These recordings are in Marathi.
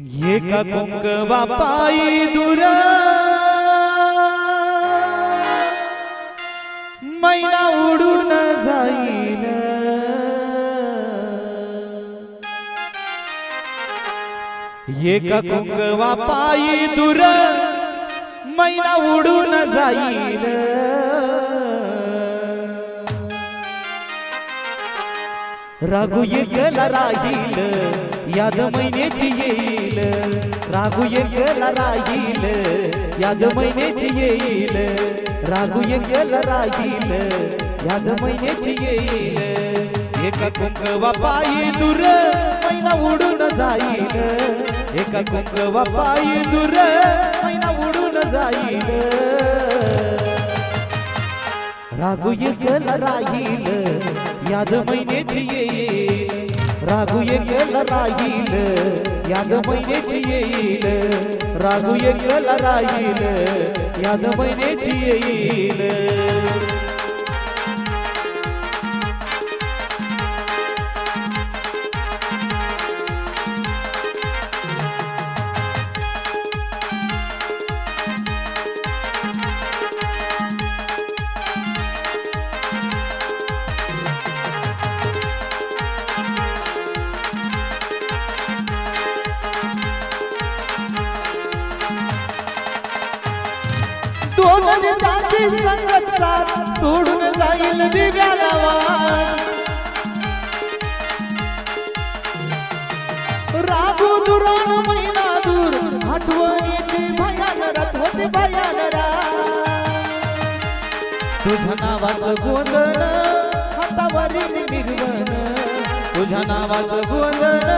एका कुंकवा पायी दूर? मैना उडून जाईल एका कुंकवा पायी दूर? मैना उडून जाईल राघू एकला राहील याद महिन्याची येईल। येईल. रागू एकला राहील. याद महिन्याची येईल. रागू एकला राहील. याद महिन्याची येईल. एका कुंकवा पायी दूर महिना उडून जाईल. एका कुंकवा पायी दूर महिना उडून जाईल. रागू एकला राहील. याद महिन्याची येईल. राघू एकला राहील याद महिन्याची येईल. राघू एकला राहील याद महिन्याची येईल. दोन जाती संगत साथ सोडून जाईल दिव्याला वाट. रागू दुराण महिना दूर आठवणीची भयान रात होते भयान तुझ्या नावाचं गोंधळ हातावरील निर्वण. तुझ्या नावाचं गोंधळ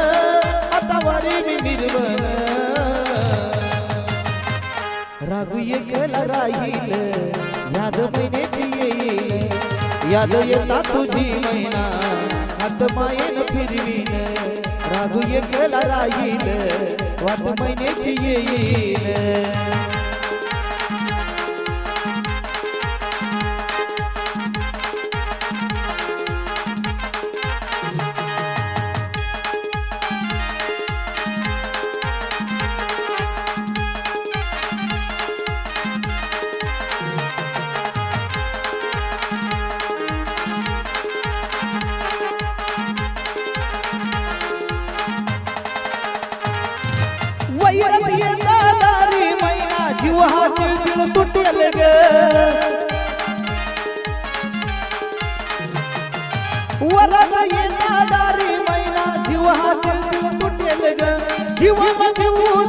हातावरील निर्वण. रागू एकला राहील. याद महिन्याची येईल याद येता तुझी महिना हात मायेन फिरवीन रागू एकला राहील. वाट महिन्याची येईल वैरत येता दारी मैना जीव हा तिळ तुटेल ग. वरत येता दारी मैना जीव हा तिळ तुटेल ग. जीव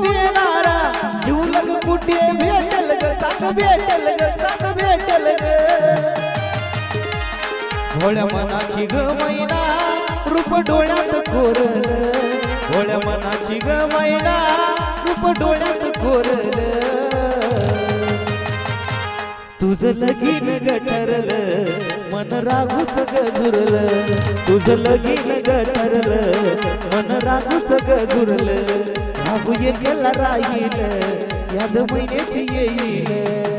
देणारा जीव लग कुठे भेटेल ग? भेटेल ग भेटेल ग. भोळ्या मनाची ग मैना रूप डोळ्यात कोरल. भोळ्या मनाची ग मैना रूप डोळ्यात कोरल. तुझ लगीन गटरल. मन रागूच गजुरल. तुझ लगीन गटरल. मन रागूच गजुरल. रागू गेला राहील. याद महिन्याची येईल.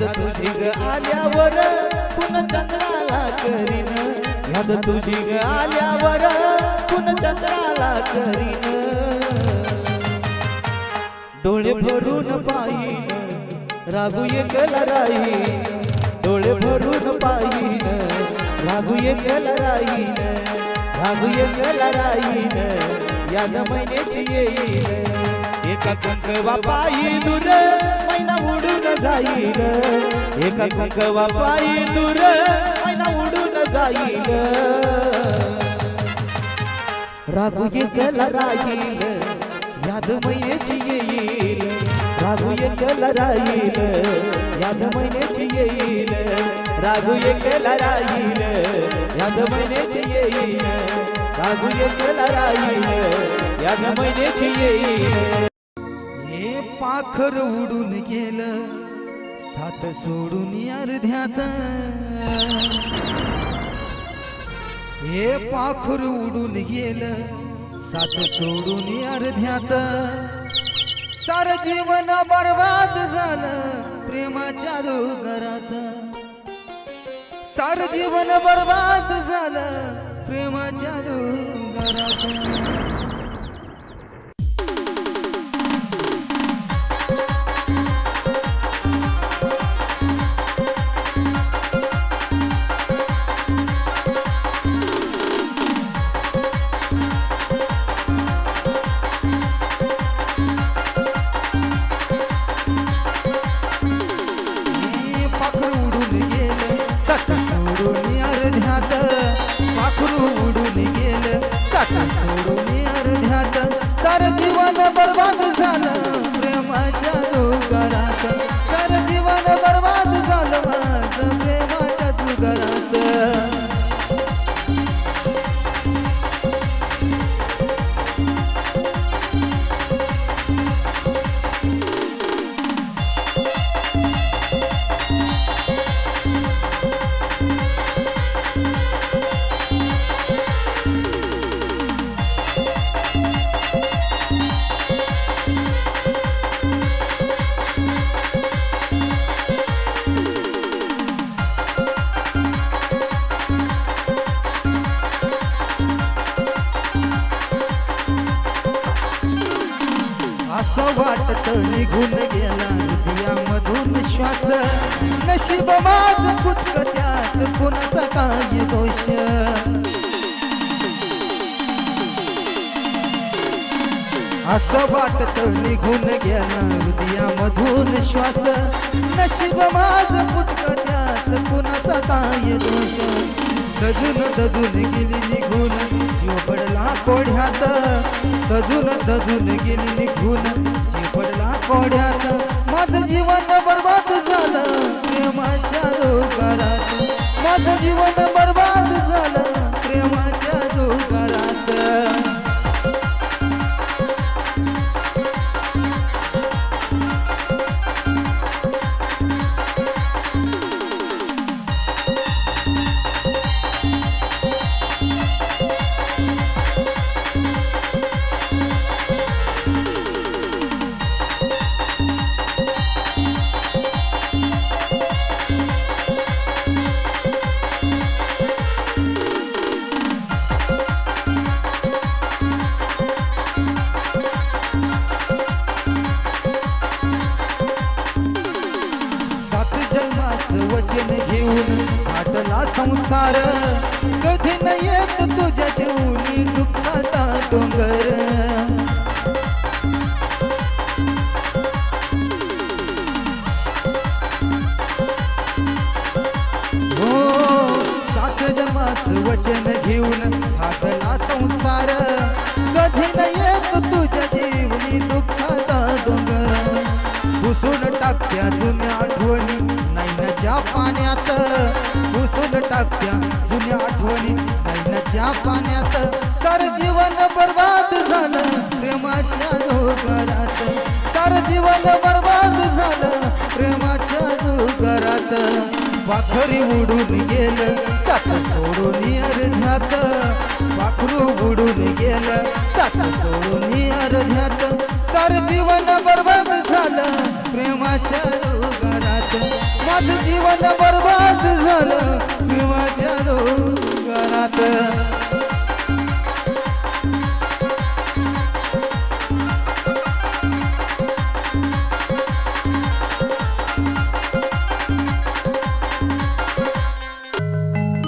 याद तुझी ग आल्यावर पुन चंद्राला करीन. याद तुझी ग आल्यावर पुन चंद्राला करीन. डोळे भरून पाहिन रागू एकला राहीन डोळे भरून पाहिन रागू एकला राहीन रागू एकला राहीन याद महिन्याची येईल. एका कंकवा पायी दूर मैना उडून जाईल. एका कंकवा पायी दूर मैना उडून गाईल राघू एकला राहील. याद महिन्याची येईल. राघू एकला राहील. याद महिन्याची येईल. राघू एकला राहील. याद महिन्याची येईल. राघू एकला राहील. याद महिन्याची येईल. पाखर उडून गेलं. सात सोडून अर्ध्यात. हे पाखर उडून गेलं. सात सोडून अर्ध्यात. सार जीवन बर्बाद झालं प्रेमाच्या डोंगरात सार जीवन बर्बाद झालं प्रेमाच्या डोंगरात वाटत निघून गेला हृदयामधून श्वास. नशीब माझ फुटक त्यात कुणाचा काय दोष. सजून दजून गेली निघून जीव पडला कोढ्यात. सजून दजून गेली निघून जीव पडला कोढ्यात. माझं जीवन बर्बाद झालं प्रेमाच्या दोकारात माझं जीवन बर्बाद टाकत्या जुन्या आठवणी. नैनाच्या पाण्यात. पुसून टाकत्या जुन्या आठवणी. नैनाच्या पाण्यात सार जीवन बर्बाद झालं. प्रेमाच्या डोंगरात सार जीवन बर्बाद झालं. प्रेमाच्या डोंगरात पाखरी उडून गेलं. सात सोडून अर्ध्यात पाखरू उडून गेलं. सात सोडून अर्ध्यात सार जीवन बर्बाद झालं. प्रेमाच्या डोंगरात माझं जीवन बर्बाद झालं. प्रेमाच्या मनात.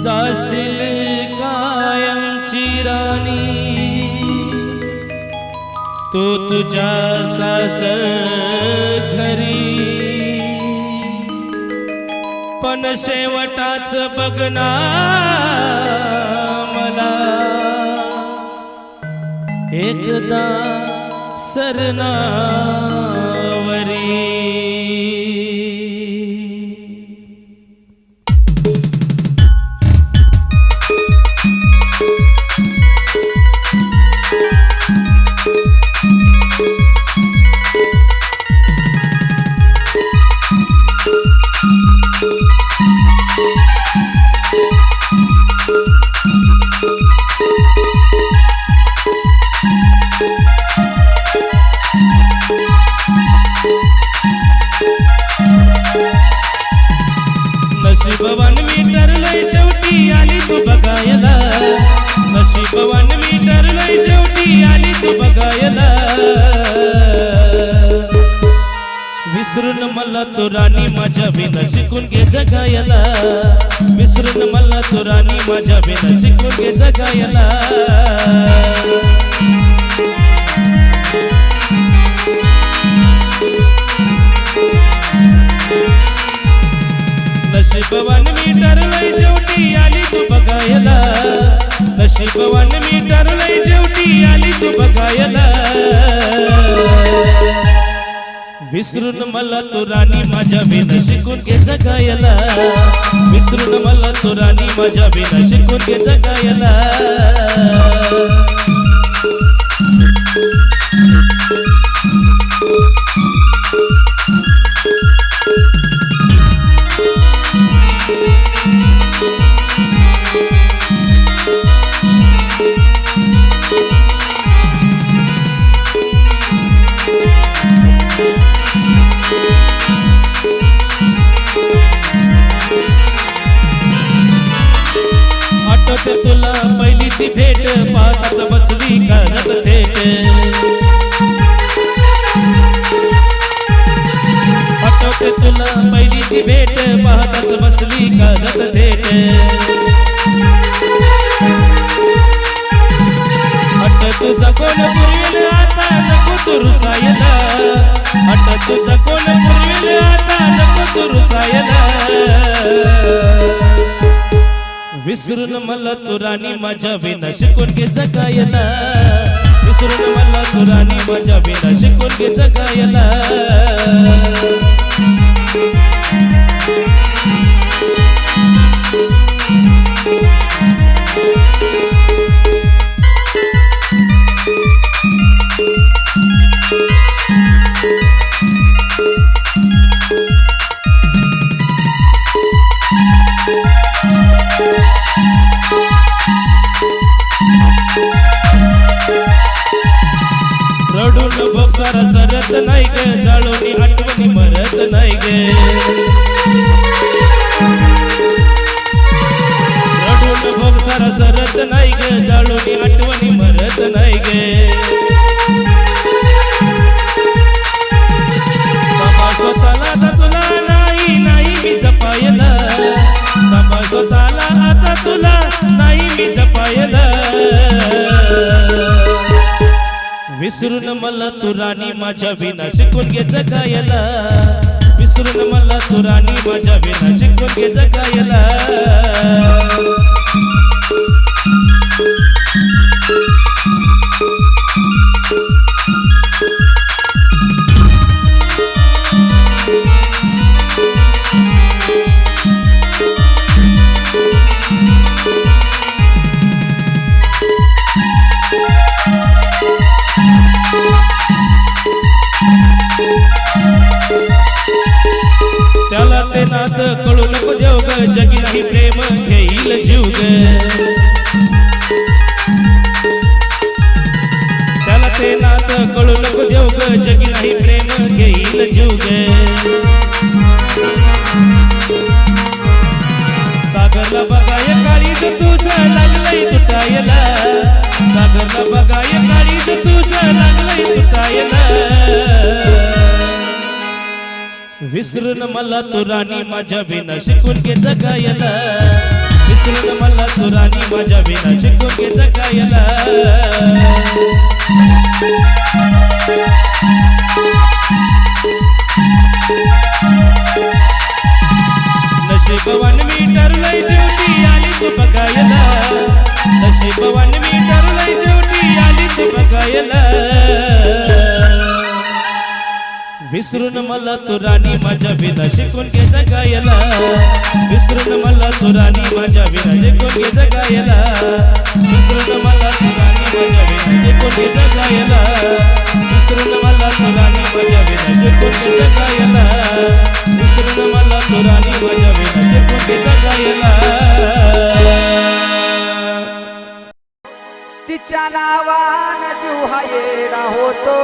जाशील कायम राणी तू तुझ्या सासर घरी. पण शेवटाच बघना मला. एकदा सरना माझ्या शिकून घे जगायला विसरून मला तो राणी माझ्या बिना शिकून घे जगायला नशीबवान मी ठरलंय शेवटी आली तू बघायला. नशीबवान मी ठरलंय शेवटी आली तू बघायला. विसरून मला तू राणी माझ्या बिना शिकून घे जगायला. विसरून मला तू राणी माझ्या बिना शिकून घे जगायला. तुझा आता नको तू रुसायला अट तुझा कोण आता नको विसरून मला तुराणी माझ्या विना शिकून घे जगायला विसरून मला तुराणी माझ्या विना शिकून घे जगायला बघ सारा तू राणी माझ्या विना शिकून घे जगायला विसरून मला तू राणी माझ्या विना शिकून घे जगायला जगी नाही प्रेम घेईल जीवग त्याला ते नात कळू नको देव ग जगी नाही प्रेम विसरून मला तू राणी माझ्या विना शिकून घे जगायला. विसरून मला तू राणी माझ्या विना शिकून घे जगायला नशीबवान मी ठरलंय शेवटी आली तू बघायला. नशीबवान मी विसरून मला तू राणी माझ्या विना शिकून घे जगायला. विसरून मला तू राणी माझ्या विना शिकून घे जगायला. विसरून मला तू राणी माझ्या विना शिकून घे जगायला. विसरून मला तू राणी माझ्या विना शिकून घे जगायला. विसरून मला तू राणी माझ्या विना शिकून घे जगायला. तिच्या नावान जुहा येणा होतो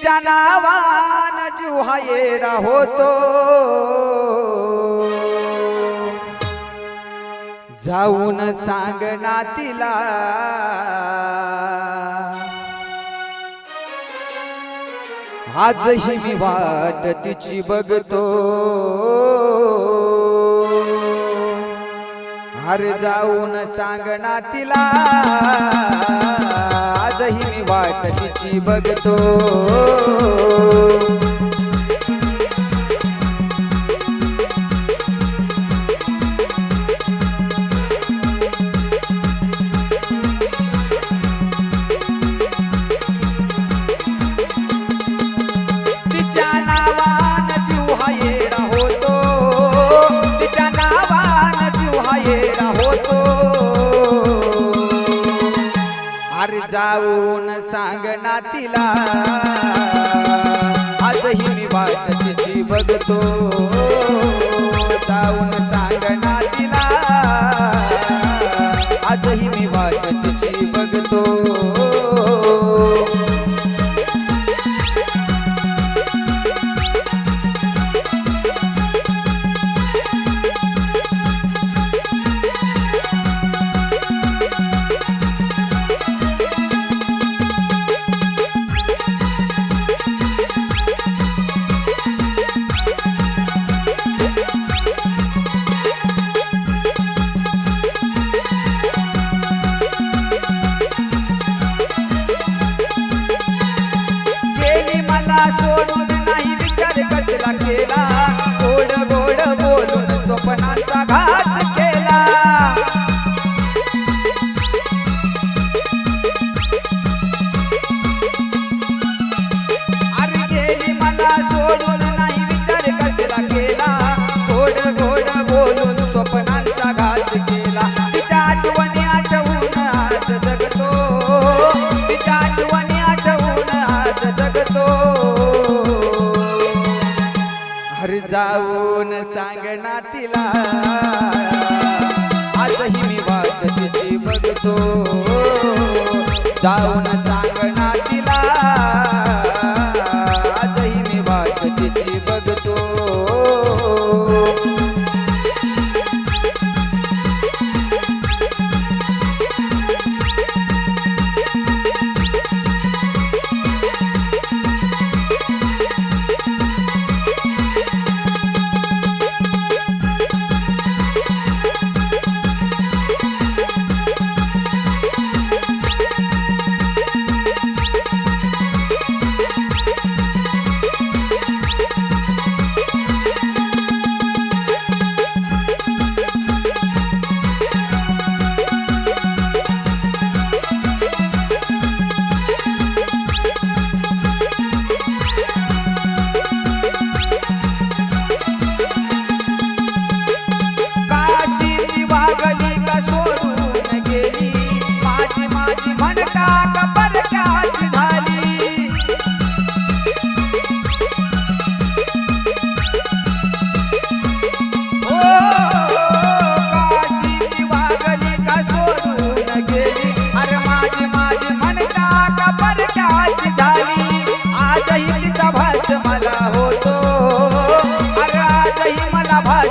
तुमच्या नावान जुहा होतो जाऊन सांग ना तिला आजही मी वाट तिची बघतो। हर जाऊन सांग ना तिला आजही मी वाट तिची बघतो. होतो. होतो. अरे जाऊन तिला आजही मी वाट तिची बघतो. जाऊन सांग ना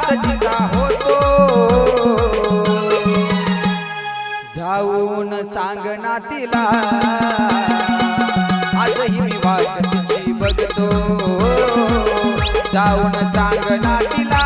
मला होतो? जाऊन सांगना तिला. आजही मी वाट तिची बघतो. जाऊन सांगना तिला.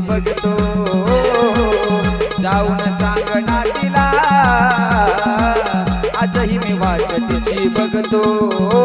कशी बघतो जाऊन सांग ना तिला. आजही मी वाट तिची बघतो.